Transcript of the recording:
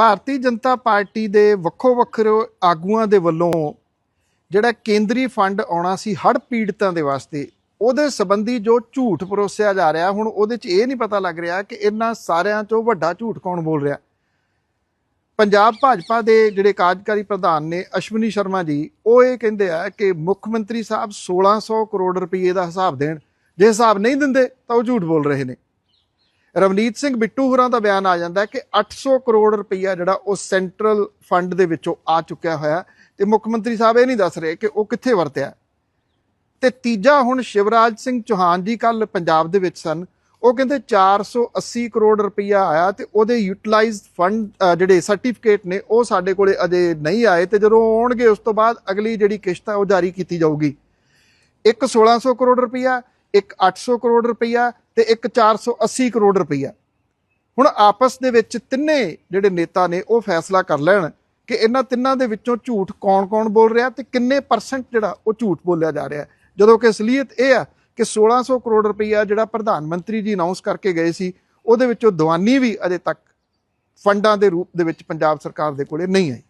Bharatiya Janata party ਦੇ ਵੱਖੋ ਵੱਖਰੇ ਆਗੂਆਂ ਦੇ ਵੱਲੋਂ ਜਿਹੜਾ ਕੇਂਦਰੀ ਫੰਡ ਆਉਣਾ ਸੀ ਹੜ੍ਹ ਪੀੜਤਾਂ ਦੇ ਵਾਸਤੇ, ਉਹਦੇ ਸੰਬੰਧੀ ਜੋ ਝੂਠ ਪਰੋਸਿਆ ਜਾ ਰਿਹਾ, ਹੁਣ ਉਹਦੇ 'ਚ ਇਹ ਨਹੀਂ ਪਤਾ ਲੱਗ ਰਿਹਾ ਕਿ ਇਹਨਾਂ ਸਾਰਿਆਂ 'ਚੋਂ ਵੱਡਾ ਝੂਠ ਕੌਣ ਬੋਲ ਰਿਹਾ। ਪੰਜਾਬ ਭਾਜਪਾ ਦੇ ਜਿਹੜੇ ਕਾਰਜਕਾਰੀ ਪ੍ਰਧਾਨ ਨੇ ਅਸ਼ਵਨੀ ਸ਼ਰਮਾ ਜੀ, ਉਹ ਇਹ ਕਹਿੰਦੇ ਆ ਕਿ ਮੁੱਖ ਮੰਤਰੀ ਸਾਹਿਬ 1600 ਕਰੋੜ ਰੁਪਏ ਦਾ ਹਿਸਾਬ ਦੇਣ, ਜੇ ਹਿਸਾਬ ਨਹੀਂ ਦਿੰਦੇ ਤਾਂ ਉਹ ਝੂਠ ਬੋਲ ਰਹੇ ਨੇ। ਰਵਨੀਤ ਸਿੰਘ ਬਿੱਟੂ ਹੋਰਾਂ ਦਾ ਬਿਆਨ ਆ ਜਾਂਦਾ ਹੈ ਕਿ 800 ਕਰੋੜ ਰੁਪਈਆ ਜਿਹੜਾ ਉਹ ਸੈਂਟਰਲ ਫੰਡ ਦੇ ਵਿੱਚੋਂ ਆ ਚੁੱਕਿਆ ਹੋਇਆ ਤੇ ਮੁੱਖ ਮੰਤਰੀ ਸਾਹਿਬ ਇਹ ਨਹੀਂ ਦੱਸ ਰਹੇ ਕਿ ਉਹ ਕਿੱਥੇ ਵਰਤਿਆ ਤੇ ਤੀਜਾ ਹੁਣ ਸ਼ਿਵਰਾਜ ਸਿੰਘ ਚੌਹਾਨ ਜੀ ਕੱਲ ਪੰਜਾਬ ਦੇ ਵਿੱਚ ਸਨ। ਉਹ ਕਹਿੰਦੇ 480 ਕਰੋੜ ਰੁਪਈਆ ਆਇਆ ਤੇ ਉਹਦੇ ਯੂਟਿਲਾਈਜ਼ਡ ਫੰਡ ਜਿਹੜੇ ਸਰਟੀਫਿਕੇਟ ਨੇ, ਉਹ ਸਾਡੇ ਕੋਲੇ ਅਜੇ ਨਹੀਂ ਆਏ ਤੇ ਜਦੋਂ ਆਉਣਗੇ ਉਸ ਤੋਂ ਬਾਅਦ ਅਗਲੀ ਜਿਹੜੀ ਕਿਸ਼ਤ ਹੈ ਉਹ ਜਾਰੀ ਕੀਤੀ ਜਾਊਗੀ। ਇੱਕ 1600 ਕਰੋੜ ਰੁਪਈਆ, ਇੱਕ 800 ਕਰੋੜ ਰੁਪਈਆ ਤੇ ਇੱਕ 480 ਕਰੋੜ ਰੁਪਈਆ। ਹੁਣ ਆਪਸ ਦੇ ਵਿੱਚ ਤਿੰਨੇ ਜਿਹੜੇ ਨੇਤਾ ਨੇ, ਉਹ ਫੈਸਲਾ ਕਰ ਲੈਣ ਕਿ ਇਹਨਾਂ ਤਿੰਨਾਂ ਦੇ ਵਿੱਚੋਂ ਝੂਠ ਕੌਣ-ਕੌਣ ਬੋਲ ਰਿਹਾ ਤੇ ਕਿੰਨੇ ਪਰਸੈਂਟ ਜਿਹੜਾ ਉਹ ਝੂਠ ਬੋਲਿਆ ਜਾ ਰਿਹਾ। ਜਦੋਂ ਕਿ ਅਸਲੀਅਤ ਇਹ ਆ ਕਿ 1600 ਕਰੋੜ ਰੁਪਈਆ ਜਿਹੜਾ ਪ੍ਰਧਾਨ ਮੰਤਰੀ ਜੀ ਅਨਾਉਂਸ ਕਰਕੇ ਗਏ ਸੀ, ਉਹਦੇ ਵਿੱਚੋਂ ਦਵਾਨੀ ਵੀ ਅਜੇ ਤੱਕ ਫੰਡਾਂ ਦੇ ਰੂਪ ਦੇ ਵਿੱਚ ਪੰਜਾਬ ਸਰਕਾਰ ਦੇ ਕੋਲੇ ਨਹੀਂ ਆਈ।